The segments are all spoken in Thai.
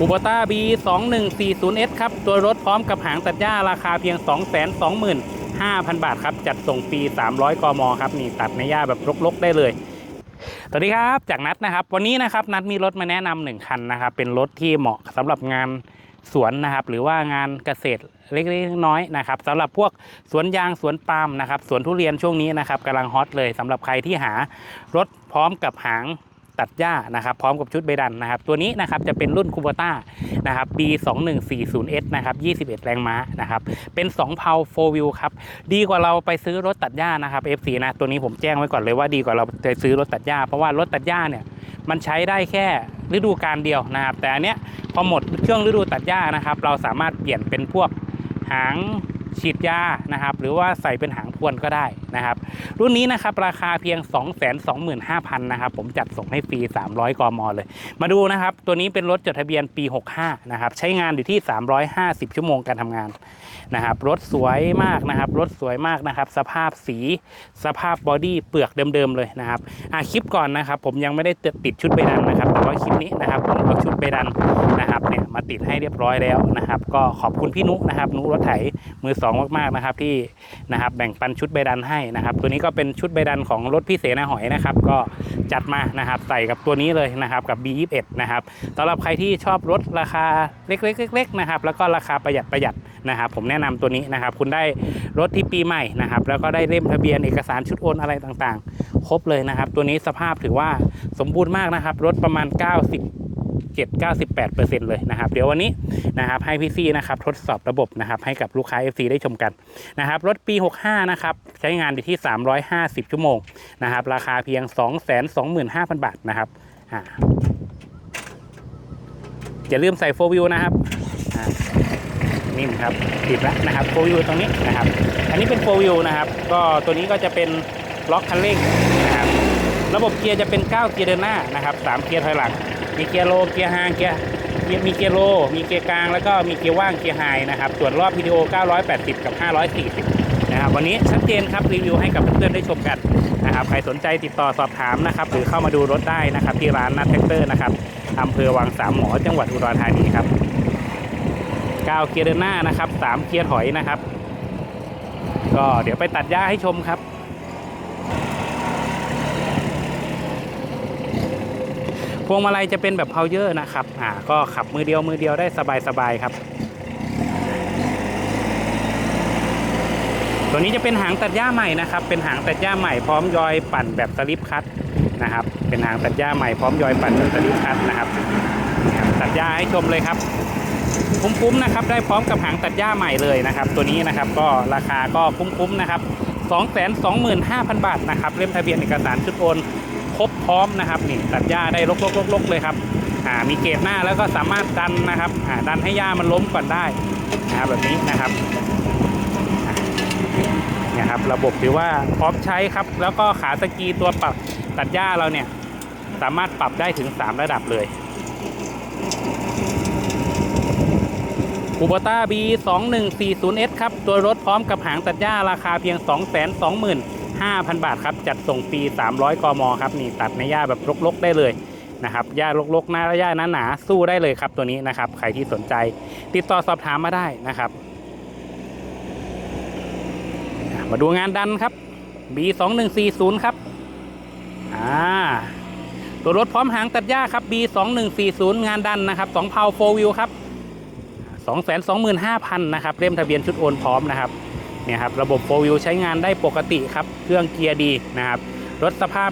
คูโบต้า B 2 1 4 0 S ครับ ตัวรถพร้อมกับหางตัดหญ้าราคาเพียง 225,000 บาทครับ จัดส่งฟรี 300 กม ครับ นี่ตัดในหญ้าแบบรกๆ ได้เลยสวัสดีครับ จากนัดนะครับ วันนี้นะครับนัดมีรถมาแนะนำหนึ่งคันนะครับ เป็นรถที่เหมาะสำหรับงานสวนนะครับ หรือว่างานเกษตรเล็กๆน้อยๆนะครับสำหรับพวกสวนยางสวนปาล์มนะครับสวนทุเรียนช่วงนี้นะครับกำลังฮอตเลยสำหรับใครที่หารถพร้อมกับหาง ตัดหญ้านะครับพร้อมกับชุดใบดันนะครับตัวนี้นะครับจะเป็นรุ่นคูโบต้านะครับ B 2 1 4 0 S นะครับ21 แรงม้านะครับเป็น 2 เพา4 wheel ครับดีกว่าเราไปซื้อรถตัดหญ้านะครับ FC นะตัวนี้ผมแจ้งไว้ก่อนเลยว่าดีกว่าเราไปซื้อรถตัดหญ้าเพราะว่ารถตัดหญ้าเนี่ยมันใช้ได้แค่ฤดูกาลเดียวนะครับ แต่อันเนี้ยพอหมดช่วงฤดูตัดหญ้านะครับ เราสามารถเปลี่ยนเป็นพวกหางฉีดยานะครับ หรือว่าใส่เป็นหางพวนก็ได้นะครับ รุ่นนี้นะครับราคาเพียง 225,000นะครับผมจัดส่งให้ฟรี 300 กมเลย มาดูนะครับ ตัวนี้เป็นรถจดทะเบียนปี 65 นะครับ ใช้งานอยู่ที่ 350 ชั่วโมงการทำงานนะครับรถสวยมากนะครับรถสวยมากนะครับ สภาพสี สภาพบอดี้เปลือกเดิมๆเลยนะครับอะคลิปก่อนนะครับ ผมยังไม่ได้ติดชุดใบดันนะครับแต่ว่าคลิปนี้นะครับผมเอาชุดใบดันนะ เนี่ยมาติดให้เรียบร้อยแล้วนะครับ ก็ขอบคุณพี่นุนะครับนุรถไถมือสองมากๆนะครับ ที่นะครับแบ่งปันชุดใบดันให้นะครับ ตัวนี้ก็เป็นชุดใบดันของรถพี่เสนาหอยนะครับ ก็จัดมานะครับใส่กับตัวนี้เลยนะครับกับ B21 นะครับสำหรับใครที่ชอบรถราคาเล็กๆๆนะครับ แล้วก็ราคาประหยัดประหยัดนะครับ ผมแนะนำตัวนี้นะครับ คุณได้รถที่ปีใหม่นะครับ แล้วก็ได้เล่มทะเบียนเอกสารชุดโอนอะไรต่างๆ ครบเลยนะครับ ตัวนี้สภาพถือว่าสมบูรณ์มากนะครับ รถประมาณ 90 7 98เลยนะครับ เดี๋ยววันนี้นะครับให้พี่ซี่นะครับทดสอบระบบนะครับให้กับลูกค้า FC ได้ชมกันนะครับรถปี 65 นะครับใช้งานอยู่ที่ 350 ชั่วโมงนะครับราคาเพียง 225,000 บาทนะครับอ่าอย่าลืมใส่โฟวิวนะครับอ่นิ่มครับติดแล้วนะครับโฟวิวตรงนี้นะครับ อันนี้เป็นโฟวิวนะครับ ก็ตัวนี้ก็จะเป็นล็อกคันเร่งนะครับ ระบบเกียร์จะเป็น 9 เกียร์เดินหน้านะครับ 3 เกียร์ถอยหลัง มีเกียร์โลเกียร์ไฮเกียร์มีเกียร์โล มีเกียร์กลางแล้วก็มีเกียร์ว่างเกียร์ไฮนะครับส่วนรอบวิดีโอ 980 กับ 540 นะครับวันนี้ชัดเจนครับรีวิวให้กับเพื่อนๆได้ชมกันนะครับใครสนใจติดต่อสอบถามนะครับหรือเข้ามาดูรถได้นะครับที่ร้านนัทแท็กเตอร์นะครับอำเภอวังสามหมอจังหวัดอุดรธานีครับ9เกียร์เดินหน้านะครับ3เกียร์ถอยนะครับ ก็เดี๋ยวไปตัดหญ้าให้ชมครับ พวงมาลัยจะเป็นแบบเพาเยอร์นะครับอ่าก็ขับมือเดียวมือเดียวได้สบายๆครับ ตัวนี้จะเป็นหางตัดหญ้าใหม่นะครับ เป็นหางตัดหญ้าใหม่พร้อมยอยปั่นแบบสลิปคัตนะครับ เป็นหางตัดหญ้าใหม่พร้อมยอยปั่นแบบสลิปคัตนะครับครับตัดหญ้าให้ชมเลยครับคุ้มๆนะครับได้พร้อมกับหางตัดหญ้าใหม่เลยนะครับ ตัวนี้นะครับก็ราคาก็คุ้มๆนะครับ 225,000 บาทนะครับเล่มทะเบียนเอกสารชุดโอน ครบพร้อมนะครับนี่ตัดหญ้าได้ลกๆๆเลยครับอ่ามีเกจหน้าแล้วก็สามารถดันนะครับอ่าดันให้หญ้ามันล้มก่อนได้นะครับแบบนี้นะครับเนี่ยครับระบบถือว่าพร้อมใช้ครับ แล้วก็ขาสกีตัวปรับตัดหญ้าเราเนี่ยสามารถปรับได้ถึง 3 ระดับเลยคูโบต้า B 2 1 4 0 S ครับ ตัวรถพร้อมกับหางตัดหญ้าราคาเพียง 2 2 0 0 0 5,000 บาทครับ จัดส่งฟรี300 กมครับนี่ตัดในหญ้าแบบรกๆได้เลยนะครับหญ้ารกๆหน้าหญ้าหนาๆสู้ได้เลยครับตัวนี้นะครับ ใครที่สนใจ ติดต่อสอบถามมาได้นะครับ มาดูงานดันครับ B 2 1 4 0 ครับอ่าตัวรถพร้อมหางตัดหญ้าครับ B 2 1 4 0 งานดันนะครับ2เพาโฟวิวครับ225,000นะครับเล่มทะเบียนชุดโอนพร้อมนะครับ เนี่ยครับระบบโฟวิวใช้งานได้ปกติครับ เครื่องเกียร์ดีนะครับรถสภาพ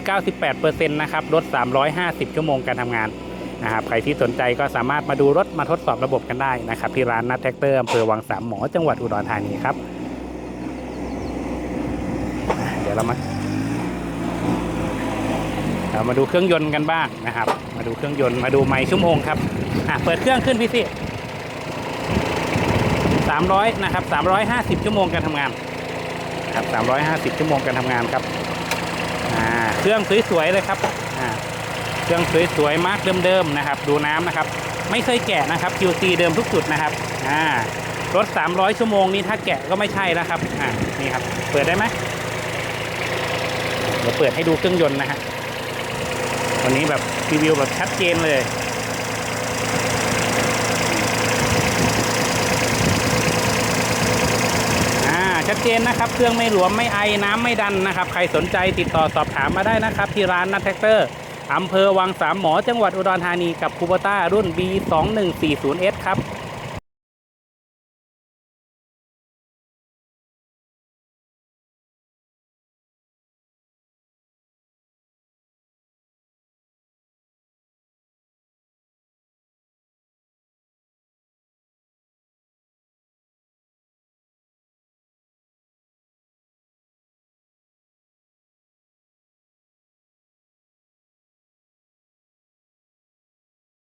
97-98%นะครับรถ 350 ชั่วโมงการทำงานนะครับใครที่สนใจก็สามารถมาดูรถมาทดสอบระบบกันได้นะครับที่ร้านนัทแท็กเตอร์อำเภอวังสามหมอจังหวัดอุดรธานีครับ เดี๋ยวเรามาเรามาดูเครื่องยนต์กันบ้างนะครับ มาดูเครื่องยนต์มาดูไมล์ชั่วโมงครับอะเปิดเครื่องขึ้นพี่สิ 300นะครับ350 ชั่วโมงการทำงานครับ350 ชั่วโมงการทำงานครับเครื่องสวยๆเลยครับเครื่องสวยๆมาร์กเดิมๆนะครับ ดูน้ำนะครับ ไม่เคยแกะนะครับ QC เดิมทุกจุดนะครับอ่ารถ 300 ชั่วโมงนี้ถ้าแกะก็ไม่ใช่แล้วครับนี่ครับ เปิดได้ไหมเดี๋ยวเปิดให้ดูเครื่องยนต์นะฮะวันนี้แบบรีวิวแบบชัดเจนเลย ชัดเจนนะครับ เครื่องไม่หลวมไม่ไอน้ำไม่ดันนะครับ ใครสนใจติดต่อสอบถามมาได้นะครับ ที่ร้านนัทแท็กเตอร์อำเภอวังสามหมอจังหวัดอุดรธานีกับคูโบต้ารุ่น B2140S ครับ